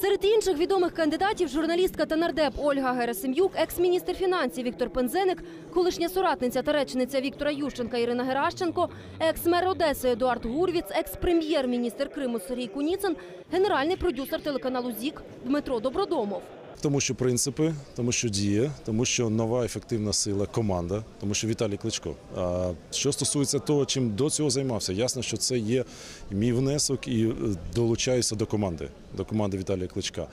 Серед інших відомих кандидатів журналістка та нардеп Ольга Герасим'юк, екс-міністр фінансів Віктор Пензеник, колишня соратниця та речниця Віктора Ющенка Ірина Геращенко, екс-мер Одеси Едуард Гурвіц, екс-прем'єр-міністр Криму Сергій Куніцин, генеральний продюсер телеканалу ЗІК Дмитро Добродомов. Тому що принципи, тому що діє, тому що нова ефективна сила команда, тому що Віталій Кличко. А що стосується того, чим до цього займався, ясно, що це є мій внесок і е, долучаюся до команди, до команди Віталія Кличка.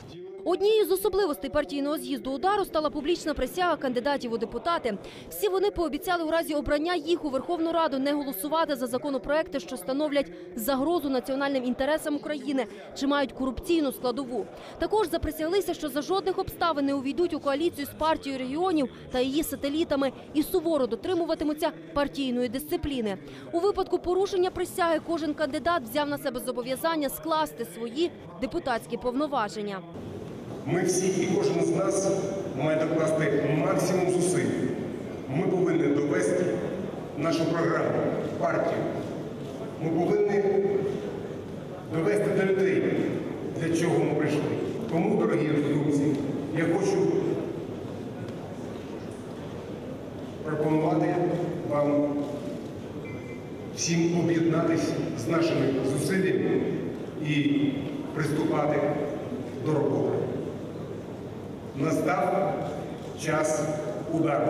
Однією з особливостей партійного з'їзду удару стала публічна присяга кандидатів у депутати. Всі вони пообіцяли у разі обрання їх у Верховну Раду не голосувати за законопроекти, що становлять загрозу національним інтересам України чи мають корупційну складову. Також заприсяглися, що за жодних обставин не увійдуть у коаліцію з партією регіонів та її сателітами і суворо дотримуватимуться партійної дисципліни. У випадку порушення присяги кожен кандидат взяв на себе зобов'язання скласти свої депутатські повноваження. Ми всі і кожен з нас має докласти максимум зусиль. Ми повинні довести нашу програму, партію. Ми повинні довести до людей, для чого ми прийшли. Тому, дорогі друзі, я хочу пропонувати вам всім об'єднатися з нашими зусиллями і приступати до роботи. Настав час удару.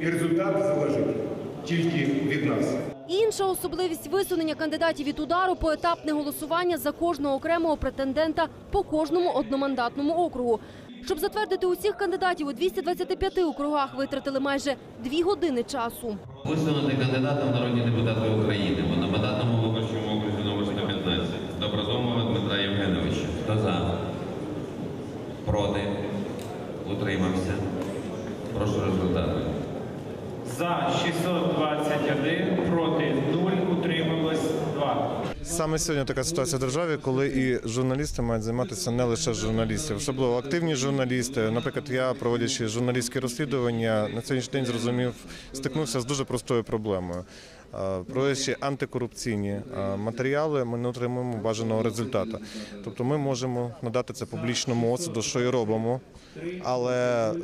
І результат залежить тільки від нас. Інша особливість висунення кандидатів від удару поетапне голосування за кожного окремого претендента по кожному одномандатному округу. Щоб затвердити усіх кандидатів у 225 округах, витратили майже дві години часу. Висунути кандидатом в народні депутати України в одномандатному виборчому окрузі номер 115 Добродомова Дмитра Євгеновича. Хто за? Проти? Утримався? Прошу результати. За 621, проти 0, утрималось 2. Саме сьогодні така ситуація в державі, коли і журналісти мають займатися не лише журналістів, особливо активні журналісти. Наприклад, я проводячи журналістські розслідування, на сьогоднішній день зрозумів, стикнувся з дуже простою проблемою. Е, антикорупційні е, матеріали, ми не отримуємо бажаного результату. Тобто, ми можемо надати це публічному осуду, що і робимо, але е,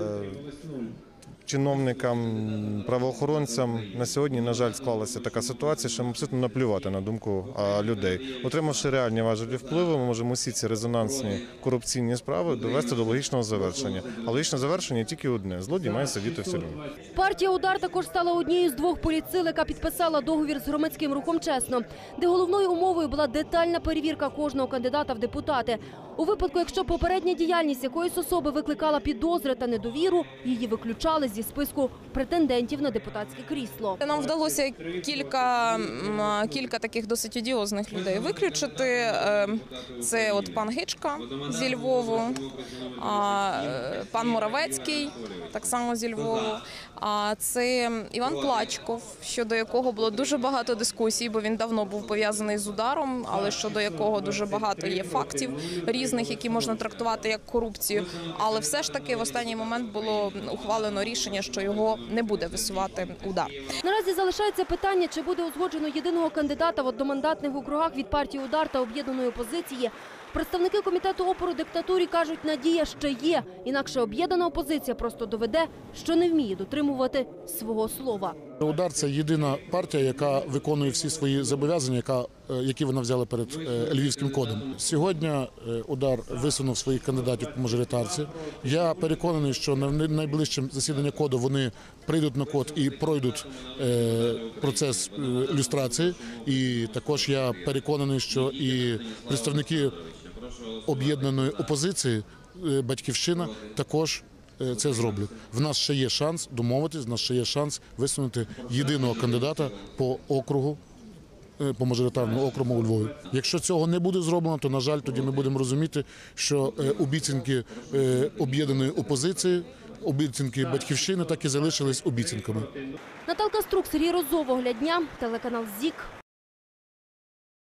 чиновникам, правоохоронцям на сьогодні, на жаль, склалася така ситуація, що ми абсолютно наплювати на думку людей. Отримавши реальні важелі впливу, ми можемо всі ці резонансні корупційні справи довести до логічного завершення. А логічне завершення тільки одне: злодій має сидіти в тюрмі. Партія Удар також стала однією з двох політсил, яка підписала договір з громадським рухом чесно, де головною умовою була детальна перевірка кожного кандидата в депутати. У випадку, якщо попередня діяльність якоїсь особи викликала підозри та недовіру, її виключали зі списку претендентів на депутатське крісло. Нам вдалося кілька, кілька таких досить одіозних людей виключити. Е, Це от пан Гичка зі Львову, е, пан Моравецький, так само зі Львову. А це Іван Плачков, щодо якого було дуже багато дискусій, бо він давно був пов'язаний з ударом, але щодо якого дуже багато є фактів різних, які можна трактувати як корупцію. Але все ж таки в останній момент було ухвалено рішення, що його не буде висувати удар. Наразі залишається питання, чи буде узгоджено єдиного кандидата в одномандатних округах від партії Удар та об'єднаної опозиції. Представники комітету опору диктатурі кажуть, надія ще є. Інакше об'єднана опозиція просто доведе, що не вміє дотримувати свого слова. Удар це єдина партія, яка виконує всі свої зобов'язання, е, які вона взяла перед е, львівським кодом. Сьогодні е, удар висунув своїх кандидатів по мажоритарці. Я переконаний, що на найближчим засіданні коду вони прийдуть на код і пройдуть процес люстрації. І також я переконаний, що і представники об'єднаної опозиції е, батьківщина також. е, Це зроблять. В нас ще є шанс домовитись, в нас ще є шанс висунути єдиного кандидата по округу, е, по мажоритарному округу у Львові. Якщо цього не буде зроблено, то на жаль, тоді ми будемо розуміти, що обіцянки об'єднаної опозиції, обіцянки батьківщини так і залишились обіцянками. Наталка Струк, Сергій Розов, Оглядня, телеканал ЗІК.